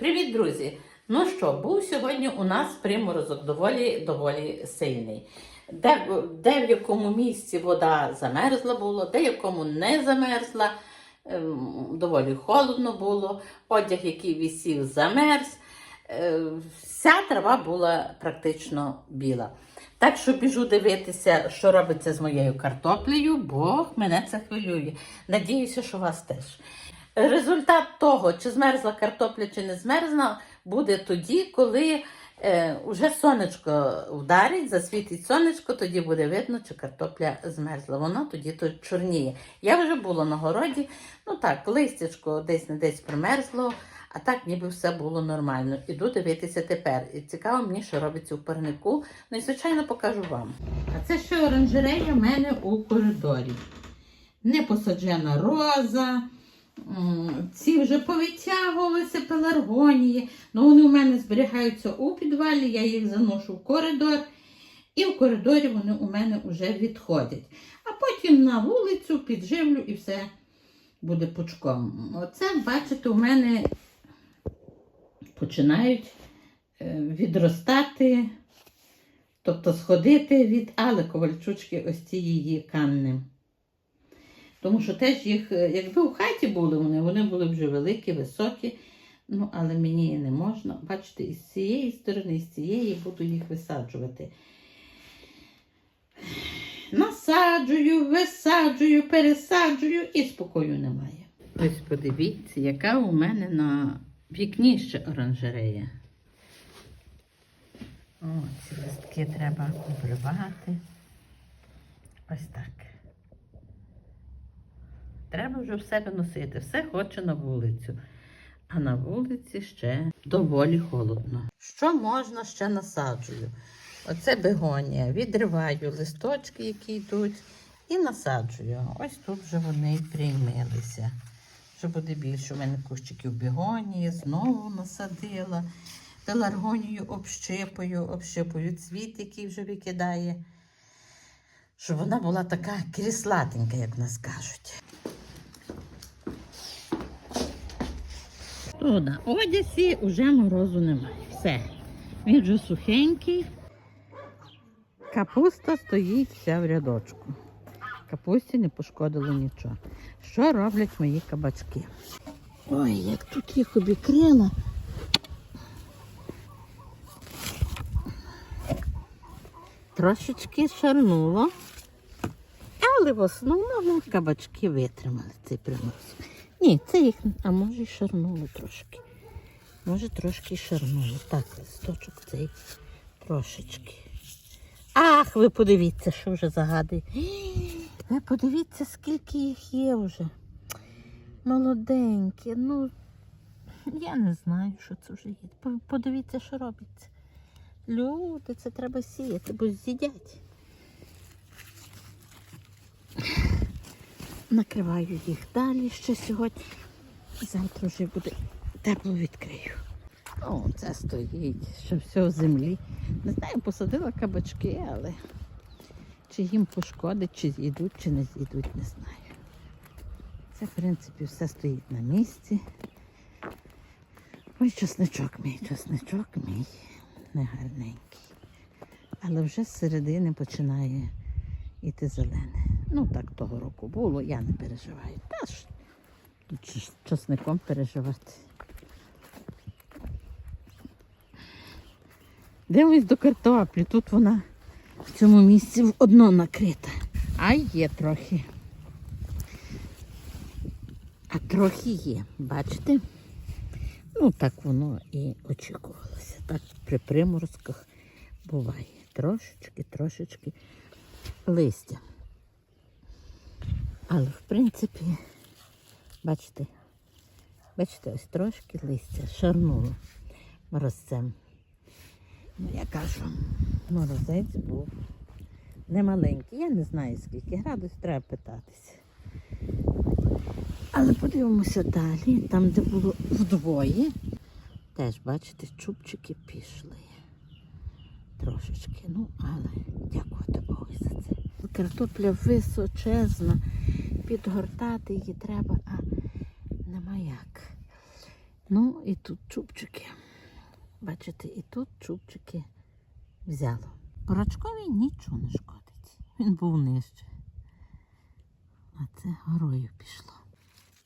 Привіт, друзі! Ну що, був сьогодні у нас приморозок доволі доволі сильний. Де, де в якому місці вода замерзла було, де в якому не замерзла, ем, доволі холодно було, одяг, який висів, замерз. Е, Вся трава була практично біла. Так що біжу дивитися, що робиться з моєю картоплею, бо мене це хвилює. Надіюся, що вас теж. Результат того, чи змерзла картопля, чи не змерзла, буде тоді, коли е, вже сонечко вдарить, засвітить сонечко, тоді буде видно, чи картопля змерзла. Вона тоді то чорніє. Я вже була на городі, ну так, листячко десь не десь примерзло, а так ніби все було нормально. Іду дивитися тепер. І цікаво мені, що робиться у парнику. Ну і звичайно покажу вам. А це ще оранжерея в мене у коридорі. Не посаджена роза. Ці вже повитягувалися пеларгонії. Ну, вони у мене зберігаються у підвалі, я їх заношу в коридор. І в коридорі вони у мене вже відходять. А потім на вулицю підживлю і все буде пучком. Оце, бачите, у мене починають е, відростати, тобто сходити від Али Ковальчучки ось ці її канни. Тому що теж їх, е, якби у хаті були вони, вони були вже великі, високі. Ну, але мені не можна. Бачите, із цієї сторони, і з цієї буду їх висаджувати. Насаджую, висаджую, пересаджую і спокою немає. Ось подивіться, яка у мене на вікні ще оранжерея. О, ці листки треба обривати. Ось так. Треба вже все виносити, все хоче на вулицю. А на вулиці ще доволі холодно. Що можна ще насаджую? Оце бегонія. Відриваю листочки, які йдуть, і насаджую. Ось тут вже вони приймилися. Вже буде більше у мене кущиків бегонії, знову насадила. Пеларгонію общипую, общипую цвіт, який вже викидає. Щоб вона була така кріслатенька, як нас кажуть. То на одязі вже морозу немає. Все. Він вже сухенький. Капуста стоїть вся в рядочку. Капусті не пошкодило нічого. Що роблять мої кабачки? Ой, як тут їх обікрила. Трошечки шарнуло, але в основному кабачки витримали цей приморозок. Ні, це їх, а може й шарнуло трошки. Може трошки й шарнуло. Так, листочок цей трошечки. Ах, ви подивіться, що вже загадує. Ви подивіться, скільки їх є вже. Молоденькі. Ну, я не знаю, що це вже є. Подивіться, що робиться. Люди, це треба сіяти, бо з'їдять. Накриваю їх далі ще сьогодні. Завтра вже буде тепло відкрию. О, це стоїть, що все в землі. Не знаю, посадила кабачки, але чи їм пошкодить, чи з'їдуть, чи не з'їдуть, не знаю. Це, в принципі, все стоїть на місці. Ой, чесничок мій, чесничок мій негарненький. Але вже з середини починає йти зелене. Ну, так того року було, я не переживаю. Та ж тут часником переживати. Дивимось до картоплі. Тут вона в цьому місці одно накрита. А є трохи. А трохи є, бачите? Ну, так воно і очікувалося. Так при приморозках буває. Трошечки, трошечки листя. Але в принципі, бачите, бачите, ось трошки листя шарнуло морозцем. Ну, я кажу, морозець був немаленький. Я не знаю скільки градусів, треба питатися. Але подивимося далі, там, де було вдвоє, теж, бачите, чубчики пішли. Трошечки. Ну, але дякувати Богу за це. Картопля височезна, підгортати її треба, а нема як. Ну і тут чубчики. Бачите, і тут чубчики взяло. Бурачкові нічого не шкодить. Він був нижче. А це горою пішло.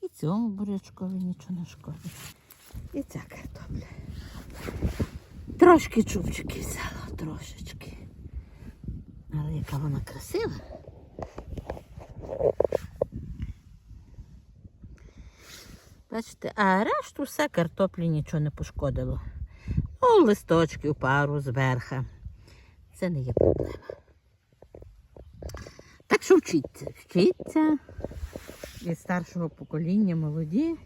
І цьому бурячкові нічого не шкодить. І ця картопля. Трошки чубчики взяла, трошечки. Але яка вона красива. Бачите, а решту все картоплі нічого не пошкодило. Ну, листочків пару зверха. Це не є проблема. Так що вчіться, вчіться від старшого покоління молоді.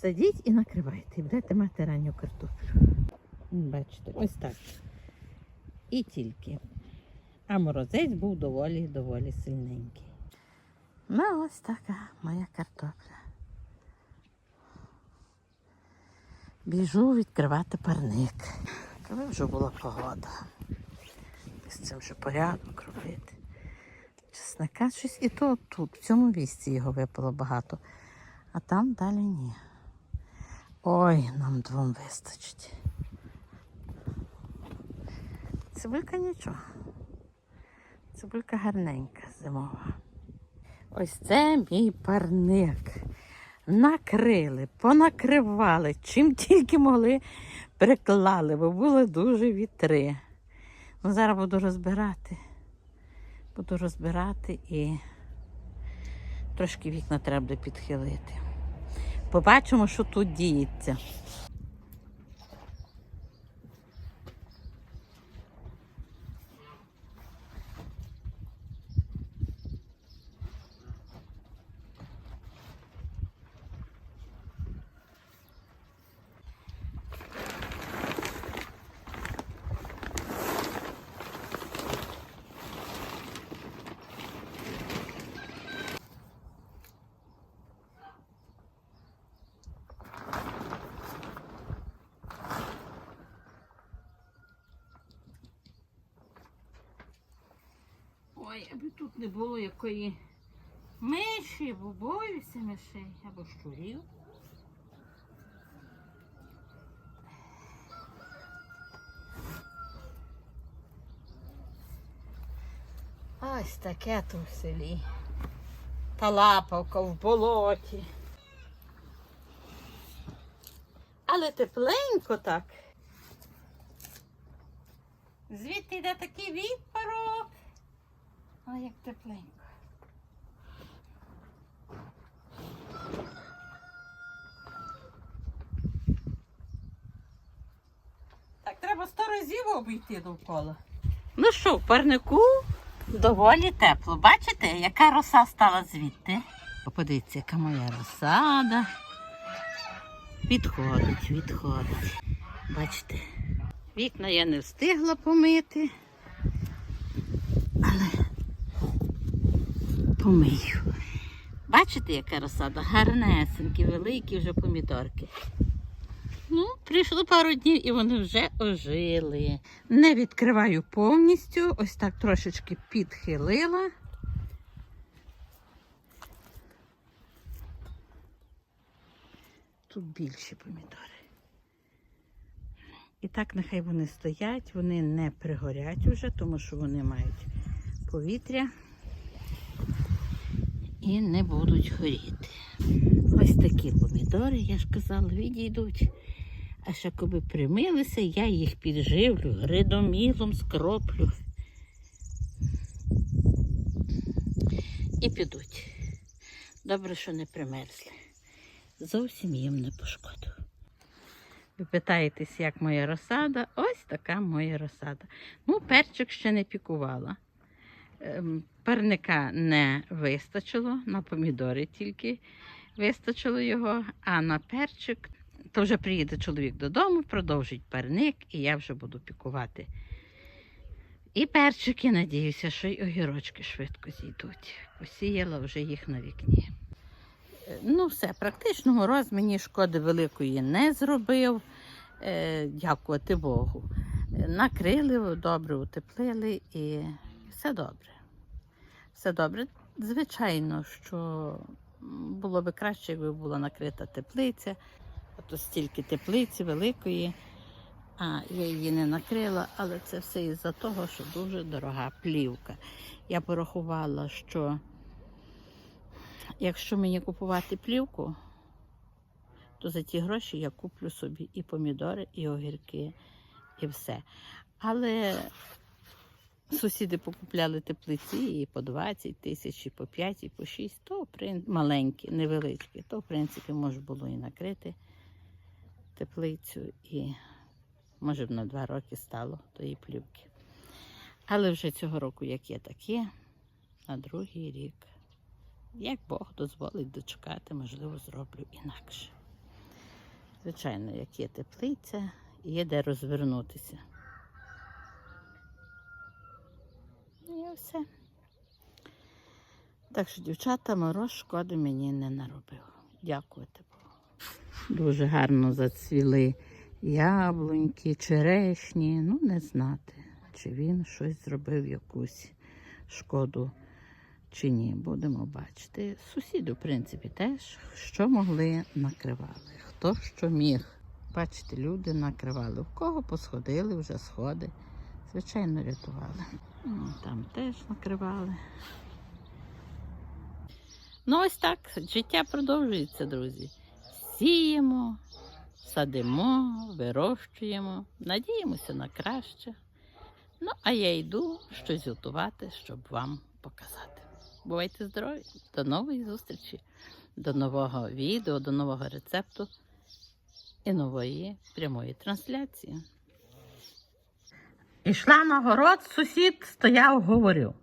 Садіть і накривайте, і будете мати ранню картоплю. Бачите, ось так. І тільки. А морозець був доволі доволі сильненький. Ну, ось така моя картопля. Біжу відкривати парник. Коли вже була погода. З цим вже порядок робити. Чесника щось і то тут, в цьому місці його випало багато, а там далі ні. Ой, нам двом вистачить. Цибулька нічого. Цибулька гарненька зимова. Ось це мій парник. Накрили, понакривали, чим тільки могли, приклали, бо були дуже вітри. Ну, зараз буду розбирати. Буду розбирати і трошки вікна треба буде підхилити. Побачимо, що тут діється. Аби тут не було якої миші, бо боюся мишей або щурів. Ось таке тут в селі. Та лапавка в болоті. Але тепленько так. Звідти йде такий відпарок. Ой, як тепленько. Так, треба сто разів обійти довкола. Ну що, в парнику доволі тепло. Бачите, яка роса стала звідти? Подивіться, яка моя розсада. Відходить, відходить. Бачите, вікна я не встигла помити, помию. Бачите, яка розсада? Гарнесенькі, великі вже помідорки. Ну, прийшло пару днів і вони вже ожили. Не відкриваю повністю, ось так трошечки підхилила. Тут більші помідори. І так нехай вони стоять, вони не пригорять уже, тому що вони мають повітря і не будуть горіти. Ось такі помідори, я ж казала, відійдуть. А ще коли примилися, я їх підживлю, гридомілом скроплю. І підуть. Добре, що не примерзли. Зовсім їм не пошкодив. Ви питаєтесь, як моя розсада? Ось така моя розсада. Ну, перчик ще не пікувала. Парника не вистачило, на помідори тільки вистачило його, а на перчик то вже приїде чоловік додому, продовжить парник, і я вже буду пікувати. І перчики, надіюся, що й огірочки швидко зійдуть. Посіяла вже їх на вікні. Ну, все, практично мороз мені шкоди великої не зробив. Е, дякувати Богу. Накрили, добре утеплили і все добре. Все добре. Звичайно, що було би краще, якби була накрита теплиця. Ото стільки теплиці великої, а я її не накрила, але це все із-за того, що дуже дорога плівка. Я порахувала, що якщо мені купувати плівку, то за ті гроші я куплю собі і помідори, і огірки, і все. Але сусіди покупляли теплиці і по 20 тисяч, і по 5, і по 6, то маленькі, невеличкі, то в принципі можна було і накрити теплицю, і може б на два роки стало тої плівки. Але вже цього року, як є, так є, на другий рік. Як Бог дозволить дочекати, можливо, зроблю інакше. Звичайно, як є теплиця, є де розвернутися. Все. Так що, дівчата, мороз шкоди мені не наробив. Дякувати Богу. Дуже гарно зацвіли яблуньки, черешні. Ну, не знати, чи він щось зробив якусь шкоду чи ні. Будемо бачити. Сусіди, в принципі, теж що могли, накривали. Хто що міг. Бачите, люди накривали. В кого посходили вже сходи. Звичайно, рятували. Там теж накривали. Ну, ось так, життя продовжується, друзі. Сіємо, садимо, вирощуємо, надіємося на краще. Ну, а я йду щось готувати, щоб вам показати. Бувайте здорові! До нової зустрічі, до нового відео, до нового рецепту і нової прямої трансляції. Ішла на город, сусід стояв, говорив.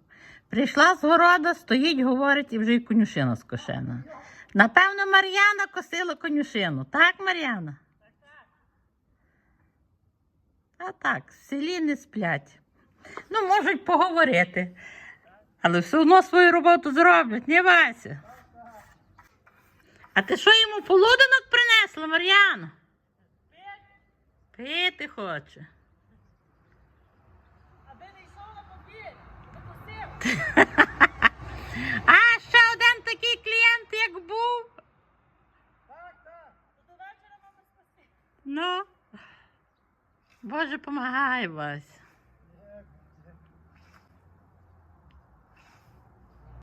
Прийшла з города, стоїть, говорить, і вже й конюшина скошена. Напевно, Мар'яна косила конюшину. Так, Мар'яна? А так, в селі не сплять. Ну, можуть поговорити. Але все одно свою роботу зроблять, не Вася. А ти що йому полуденок принесла, Мар'яна? Пити хоче. Аби не йшов на подвір, допустив. А ще один такий клієнт, як був. Так, так. До вечора мама. Ну. Боже, помагай Вась.